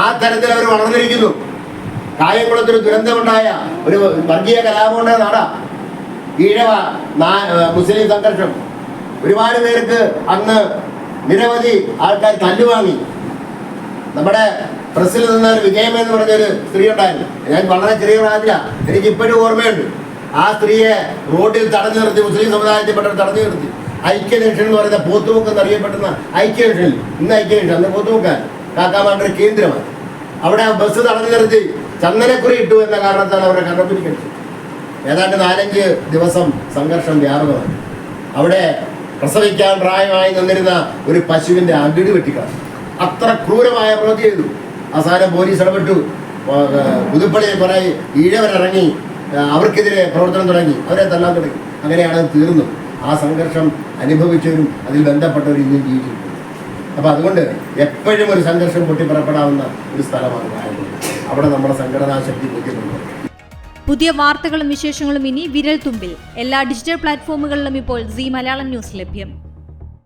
ആ തരത്തിൽ അവർ വളർന്നിരിക്കുന്നു. കായംകുളത്തിൽ ദുരന്തമുണ്ടായ ഒരു വർഗീയ കലാപമുണ്ടായ നാട ഈഴവ മുസ്ലിം സംഘർഷം. ഒരുപാട് പേർക്ക് അന്ന് നിരവധി ആൾക്കാർ തല്ലുവാങ്ങി നമ്മുടെ പ്രസിൽ നിന്ന ഒരു വിജയം എന്ന് പറഞ്ഞൊരു സ്ത്രീ ഉണ്ടായിരുന്നു. ഞാൻ വളരെ ചെറിയ പ്രായത്തിലാണ് എനിക്ക് ഇപ്പോഴും ഓർമ്മയുണ്ട്. ആ സ്ത്രീയെ റോഡിൽ തടഞ്ഞു നിർത്തി മുസ്ലിം സമുദായത്തിൽപ്പെട്ടവർ തടഞ്ഞു നിർത്തി. ഐക്യനിഷൻ എന്ന് പറയുന്ന പോത്തുമുക്ക് എന്നറിയപ്പെടുന്ന ഐക്യനിഷൻ ഇന്ന് ഐക്യനിഷൻ അന്ന് പോത്തുമുക്കാൻ കാക്കാമാണ്ട ഒരു കേന്ദ്രമാണ്. അവിടെ ബസ് തടഞ്ഞു നിർത്തി ചന്ദനക്കുറി ഇട്ടു എന്ന കാരണത്താൽ അവരെ കണ്ണപ്പിടിക്കടിച്ചു ഏതാണ്ട് നാലഞ്ച് ദിവസം സംഘർഷം വ്യാപകമായി. അവിടെ പ്രസവിക്കാൻ പ്രായമായി നിന്നിരുന്ന ഒരു പശുവിന്റെ അകിട് വെട്ടിക്കളഞ്ഞു. അത്ര ക്രൂരമായ പ്രവൃത്തി ചെയ്തു. അവസാനം പോലീസ് ഇടപെട്ടു. പുതുപ്പള്ളിയിൽ കുറെ ഈഴവരിറങ്ങി അവർക്കെതിരെ പ്രവർത്തനം തുടങ്ങി. അവരെ തല്ലാൻ തുടങ്ങി. അങ്ങനെയാണ് അത് ആ സംഘർഷം അനുഭവിച്ചവരും അതിൽ ബന്ധപ്പെട്ടവരും ഇന്നും ജീവിച്ചിരിക്കുന്നു അപ്പൊ അതുകൊണ്ട് എപ്പോഴും ഒരു സംഘർഷം പൊട്ടിപ്പുറപ്പെടാവുന്ന ഒരു സ്ഥലമാണ് കായംകുളം അവിടെ നമ്മുടെ സംഘടനാ ശക്തി ബുദ്ധിമുട്ടുണ്ട് പുതിയ വാർത്തകളും വിശേഷങ്ങളും ഇനി വിരൽ തുമ്പിൽ. എല്ലാ ഡിജിറ്റൽ പ്ലാറ്റ്ഫോമുകളിലും ഇപ്പോൾ സി മലയാളം ന്യൂസ് ലഭ്യം.